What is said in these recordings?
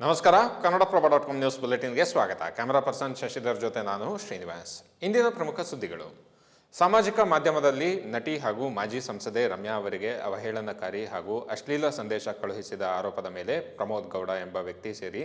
ನಮಸ್ಕಾರ. Kannadaprabha dot com news ಬುಲೆಟಿನ್ಗೆ ಸ್ವಾಗತ. ಕ್ಯಾಮರಾ ಪರ್ಸನ್ ಶಶಿಧರ್ ಜೊತೆ ನಾನು ಶ್ರೀನಿವಾಸ್. ಇಂದಿನ ಪ್ರಮುಖ ಸುದ್ದಿಗಳು. ಸಾಮಾಜಿಕ ಮಾಧ್ಯಮದಲ್ಲಿ ನಟಿ ಹಾಗೂ ಮಾಜಿ ಸಂಸದೆ ರಮ್ಯಾ ಅವರಿಗೆ ಅವಹೇಳನಕಾರಿ ಹಾಗೂ ಅಶ್ಲೀಲ ಸಂದೇಶ ಕಳುಹಿಸಿದ ಆರೋಪದ ಮೇಲೆ ಪ್ರಮೋದ್ ಗೌಡ ಎಂಬ ವ್ಯಕ್ತಿ ಸೇರಿ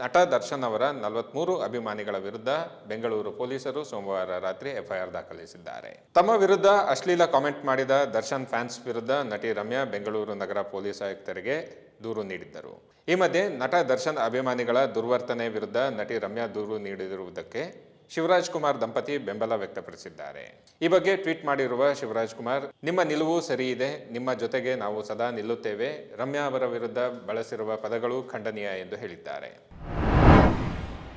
ನಟ ದರ್ಶನ್ ಅವರ ನಲವತ್ಮೂರು ಅಭಿಮಾನಿಗಳ ವಿರುದ್ಧ ಬೆಂಗಳೂರು ಪೊಲೀಸರು ಸೋಮವಾರ ರಾತ್ರಿ ಎಫ್ಐಆರ್ ದಾಖಲಿಸಿದ್ದಾರೆ. ತಮ್ಮ ವಿರುದ್ಧ ಅಶ್ಲೀಲ ಕಾಮೆಂಟ್ ಮಾಡಿದ ದರ್ಶನ್ ಫ್ಯಾನ್ಸ್ ವಿರುದ್ಧ ನಟಿ ರಮ್ಯಾ ಬೆಂಗಳೂರು ನಗರ ಪೊಲೀಸ್ ಆಯುಕ್ತರಿಗೆ ದೂರು ನೀಡಿದ್ದರು. ಈ ಮಧ್ಯೆ ನಟ ದರ್ಶನ್ ಅಭಿಮಾನಿಗಳ ದುರ್ವರ್ತನೆ ವಿರುದ್ಧ ನಟಿ ರಮ್ಯಾ ದೂರು ನೀಡಿರುವುದಕ್ಕೆ ಶಿವರಾಜ್ ಕುಮಾರ್ ದಂಪತಿ ಬೆಂಬಲ ವ್ಯಕ್ತಪಡಿಸಿದ್ದಾರೆ. ಈ ಬಗ್ಗೆ ಟ್ವೀಟ್ ಮಾಡಿರುವ ಶಿವರಾಜ್ ಕುಮಾರ್, ನಿಮ್ಮ ನಿಲುವು ಸರಿ ಇದೆ, ನಿಮ್ಮ ಜೊತೆಗೆ ನಾವು ಸದಾ ನಿಲ್ಲುತ್ತೇವೆ. ರಮ್ಯಾ ಅವರ ವಿರುದ್ಧ ಬಳಸಿರುವ ಪದಗಳು ಖಂಡನೀಯ ಎಂದು ಹೇಳಿದ್ದಾರೆ.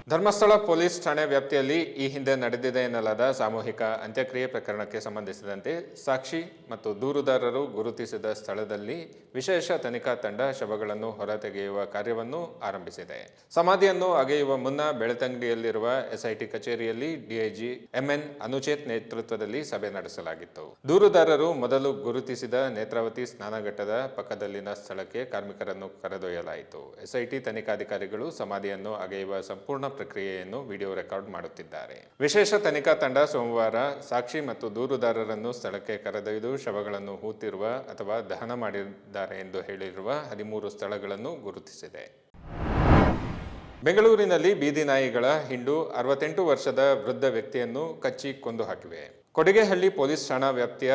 ಧರ್ಮಸ್ಥಳ ಪೊಲೀಸ್ ಠಾಣೆ ವ್ಯಾಪ್ತಿಯಲ್ಲಿ ಈ ಹಿಂದೆ ನಡೆದಿದೆ ಎನ್ನಲಾದ ಸಾಮೂಹಿಕ ಅಂತ್ಯಕ್ರಿಯೆ ಪ್ರಕರಣಕ್ಕೆ ಸಂಬಂಧಿಸಿದಂತೆ ಸಾಕ್ಷಿ ಮತ್ತು ದೂರುದಾರರು ಗುರುತಿಸಿದ ಸ್ಥಳದಲ್ಲಿ ವಿಶೇಷ ತನಿಖಾ ತಂಡ ಶವಗಳನ್ನು ಹೊರತೆಗೆಯುವ ಕಾರ್ಯವನ್ನು ಆರಂಭಿಸಿದೆ. ಸಮಾಧಿಯನ್ನು ಅಗೆಯುವ ಮುನ್ನ ಬೆಳತಂಗಡಿಯಲ್ಲಿರುವ ಎಸ್ಐಟಿ ಕಚೇರಿಯಲ್ಲಿ ಡಿಐಜಿ ಎಂಎನ್ ಅನುಚೇತ್ ನೇತೃತ್ವದಲ್ಲಿ ಸಭೆ ನಡೆಸಲಾಗಿತ್ತು. ದೂರುದಾರರು ಮೊದಲು ಗುರುತಿಸಿದ ನೇತ್ರಾವತಿ ಸ್ನಾನಘಟ್ಟದ ಪಕ್ಕದಲ್ಲಿನ ಸ್ಥಳಕ್ಕೆ ಕಾರ್ಮಿಕರನ್ನು ಕರೆದೊಯ್ಯಲಾಯಿತು. ಎಸ್ಐಟಿ ತನಿಖಾಧಿಕಾರಿಗಳು ಸಮಾಧಿಯನ್ನು ಅಗೆಯುವ ಸಂಪೂರ್ಣ ಪ್ರಕ್ರಿಯೆಯನ್ನು ವಿಡಿಯೋ ರೆಕಾರ್ಡ್ ಮಾಡುತ್ತಿದ್ದಾರೆ. ವಿಶೇಷ ತನಿಖಾ ತಂಡ ಸೋಮವಾರ ಸಾಕ್ಷಿ ಮತ್ತು ದೂರುದಾರರನ್ನು ಸ್ಥಳಕ್ಕೆ ಕರೆದೊಯ್ದು ಶವಗಳನ್ನು ಹೂತಿರುವ ಅಥವಾ ದಹನ ಮಾಡಿದ್ದಾರೆ ಎಂದು ಹೇಳಿರುವ ಹದಿಮೂರು ಸ್ಥಳಗಳನ್ನು ಗುರುತಿಸಿದೆ. ಬೆಂಗಳೂರಿನಲ್ಲಿ ಬೀದಿ ನಾಯಿಗಳ ಹಿಂಡು ಅರವತ್ತೆಂಟು ವರ್ಷದ ವೃದ್ಧ ವ್ಯಕ್ತಿಯನ್ನು ಕಚ್ಚಿ ಕೊಂದು ಹಾಕಿವೆ. ಕೊಡಿಗೆಹಳ್ಳಿ ಪೊಲೀಸ್ ಠಾಣಾ ವ್ಯಾಪ್ತಿಯ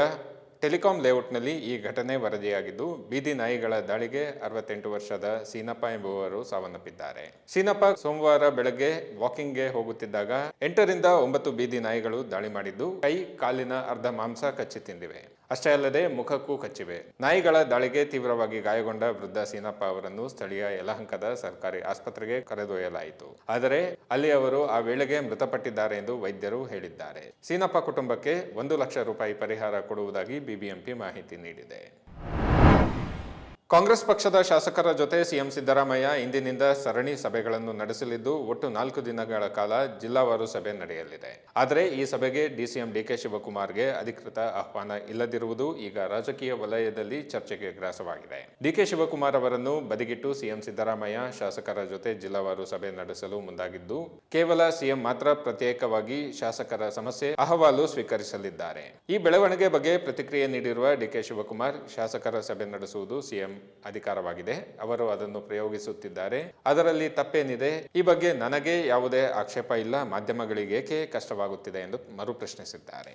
ಟೆಲಿಕಾಂ ಲೇಔಟ್ನಲ್ಲಿ ಈ ಘಟನೆ ವರದಿಯಾಗಿದ್ದು, ಬೀದಿ ನಾಯಿಗಳ ದಾಳಿಗೆ ಅರವತ್ತೆಂಟು ವರ್ಷದ ಸೀನಪ್ಪ ಎಂಬುವರು ಸಾವನ್ನಪ್ಪಿದ್ದಾರೆ. ಸೀನಪ್ಪ ಸೋಮವಾರ ಬೆಳಗ್ಗೆ ವಾಕಿಂಗ್ಗೆ ಹೋಗುತ್ತಿದ್ದಾಗ, ಎಂಟರಿಂದ ಒಂಬತ್ತು ಬೀದಿ ನಾಯಿಗಳು ದಾಳಿ ಮಾಡಿದ್ದು, ಕೈ, ಕಾಲಿನ ಅರ್ಧ ಮಾಂಸ ಕಚ್ಚಿ ತಿಂದಿವೆ. ಅಷ್ಟೇ ಅಲ್ಲದೆ ಮುಖಕ್ಕೂ ಕಚ್ಚಿವೆ. ನಾಯಿಗಳ ದಾಳಿಗೆ ತೀವ್ರವಾಗಿ ಗಾಯಗೊಂಡ ವೃದ್ಧ ಸೀನಪ್ಪ ಅವರನ್ನು ಸ್ಥಳೀಯ ಯಲಹಂಕದ ಸರ್ಕಾರಿ ಆಸ್ಪತ್ರೆಗೆ ಕರೆದೊಯ್ಯಲಾಯಿತು. ಆದರೆ ಅಲ್ಲಿ ಅವರು ಆ ವೇಳೆಗೆ ಮೃತಪಟ್ಟಿದ್ದಾರೆ ಎಂದು ವೈದ್ಯರು ಹೇಳಿದ್ದಾರೆ. ಸೀನಪ್ಪ ಕುಟುಂಬಕ್ಕೆ ಒಂದು ಲಕ್ಷ ರೂಪಾಯಿ ಪರಿಹಾರ ಕೊಡುವುದಾಗಿ ಬಿಬಿಎಂಪಿ ಮಾಹಿತಿ ನೀಡಿದೆ. ಕಾಂಗ್ರೆಸ್ ಪಕ್ಷದ ಶಾಸಕರ ಜೊತೆ ಸಿಎಂ ಸಿದ್ದರಾಮಯ್ಯ ಇಂದಿನಿಂದ ಸರಣಿ ಸಭೆಗಳನ್ನು ನಡೆಸಲಿದ್ದು, ಒಟ್ಟು ನಾಲ್ಕು ದಿನಗಳ ಕಾಲ ಜಿಲ್ಲಾವಾರು ಸಭೆ ನಡೆಯಲಿದೆ. ಆದರೆ ಈ ಸಭೆಗೆ ಡಿಸಿಎಂ ಡಿಕೆ ಶಿವಕುಮಾರ್ಗೆ ಅಧಿಕೃತ ಆಹ್ವಾನ ಇಲ್ಲದಿರುವುದು ಈಗ ರಾಜಕೀಯ ವಲಯದಲ್ಲಿ ಚರ್ಚೆಗೆ ಗ್ರಾಸವಾಗಿದೆ. ಡಿಕೆ ಶಿವಕುಮಾರ್ ಅವರನ್ನು ಬದಿಗಿಟ್ಟು ಸಿಎಂ ಸಿದ್ದರಾಮಯ್ಯ ಶಾಸಕರ ಜೊತೆ ಜಿಲ್ಲಾವಾರು ಸಭೆ ನಡೆಸಲು ಮುಂದಾಗಿದ್ದು, ಕೇವಲ ಸಿಎಂ ಮಾತ್ರ ಪ್ರತ್ಯೇಕವಾಗಿ ಶಾಸಕರ ಸಮಸ್ಯೆ ಅಹವಾಲು ಸ್ವೀಕರಿಸಲಿದ್ದಾರೆ. ಈ ಬೆಳವಣಿಗೆ ಬಗ್ಗೆ ಪ್ರತಿಕ್ರಿಯೆ ನೀಡಿರುವ ಡಿಕೆ ಶಿವಕುಮಾರ್, ಶಾಸಕರ ಸಭೆ ನಡೆಸುವುದು ಸಿಎಂ ಅಧಿಕಾರವಾಗಿದೆ. ಅವರು ಅದನ್ನು ಪ್ರಯೋಗಿಸುತ್ತಿದ್ದಾರೆ. ಅದರಲ್ಲಿ ತಪ್ಪೇನಿದೆ? ಈ ಬಗ್ಗೆ ನನಗೆ ಯಾವುದೇ ಆಕ್ಷೇಪ ಇಲ್ಲ. ಮಾಧ್ಯಮಗಳಿಗೇಕೆ ಕಷ್ಟವಾಗುತ್ತಿದೆ ಎಂದು ಮರುಪ್ರಶ್ನಿಸಿದ್ದಾರೆ.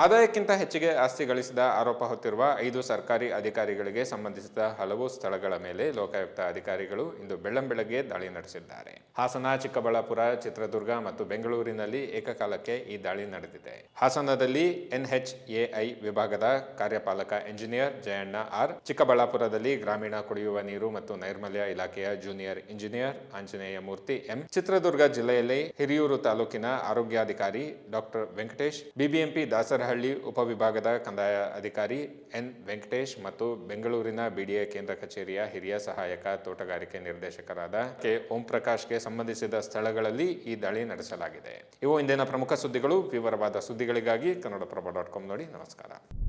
ಆದಾಯಕ್ಕಿಂತ ಹೆಚ್ಚಿಗೆ ಆಸ್ತಿ ಗಳಿಸಿದ ಆರೋಪ ಹೊತ್ತಿರುವ ಐದು ಸರ್ಕಾರಿ ಅಧಿಕಾರಿಗಳಿಗೆ ಸಂಬಂಧಿಸಿದ ಹಲವು ಸ್ಥಳಗಳ ಮೇಲೆ ಲೋಕಾಯುಕ್ತ ಅಧಿಕಾರಿಗಳು ಇಂದು ಬೆಳ್ಳಂಬೆಳಗ್ಗೆ ದಾಳಿ ನಡೆಸಿದ್ದಾರೆ. ಹಾಸನ, ಚಿಕ್ಕಬಳ್ಳಾಪುರ, ಚಿತ್ರದುರ್ಗ ಮತ್ತು ಬೆಂಗಳೂರಿನಲ್ಲಿ ಏಕಕಾಲಕ್ಕೆ ಈ ದಾಳಿ ನಡೆದಿದೆ. ಹಾಸನದಲ್ಲಿ ಎನ್ಎಚ್ಎಐ ವಿಭಾಗದ ಕಾರ್ಯಪಾಲಕ ಎಂಜಿನಿಯರ್ ಜಯಣ್ಣ ಆರ್, ಚಿಕ್ಕಬಳ್ಳಾಪುರದಲ್ಲಿ ಗ್ರಾಮೀಣ ಕುಡಿಯುವ ನೀರು ಮತ್ತು ನೈರ್ಮಲ್ಯ ಇಲಾಖೆಯ junior engineer Anjaneya Murthy M, Chitradurga ಜಿಲ್ಲೆಯಲ್ಲಿ ಹಿರಿಯೂರು ತಾಲೂಕಿನ ಆರೋಗ್ಯಾಧಿಕಾರಿ ಡಾಕ್ಟರ್ ವೆಂಕಟೇಶ್, ಬಿಬಿಎಂಪಿ ದಾಸರಹಳ್ಳಿ ಉಪವಿಭಾಗದ ಕಂದಾಯ ಅಧಿಕಾರಿ ಎನ್. ವೆಂಕಟೇಶ್ ಮತ್ತು ಬೆಂಗಳೂರಿನ ಬಿಡಿಎ ಕೇಂದ್ರ ಕಚೇರಿಯ ಹಿರಿಯ ಸಹಾಯಕ ತೋಟಗಾರಿಕೆ ನಿರ್ದೇಶಕರಾದ ಕೆ. ಓಂ ಪ್ರಕಾಶ್ಗೆ ಸಂಬಂಧಿಸಿದ ಸ್ಥಳಗಳಲ್ಲಿ ಈ ದಾಳಿ ನಡೆಸಲಾಗಿದೆ. ಇವು ಇಂದಿನ ಪ್ರಮುಖ ಸುದ್ದಿಗಳು. ವಿವರವಾದ ಸುದ್ದಿಗಳಿಗಾಗಿ ಕನ್ನಡಪ್ರಭ ಡಾಟ್ ಕಾಮ್ ನೋಡಿ. ನಮಸ್ಕಾರ.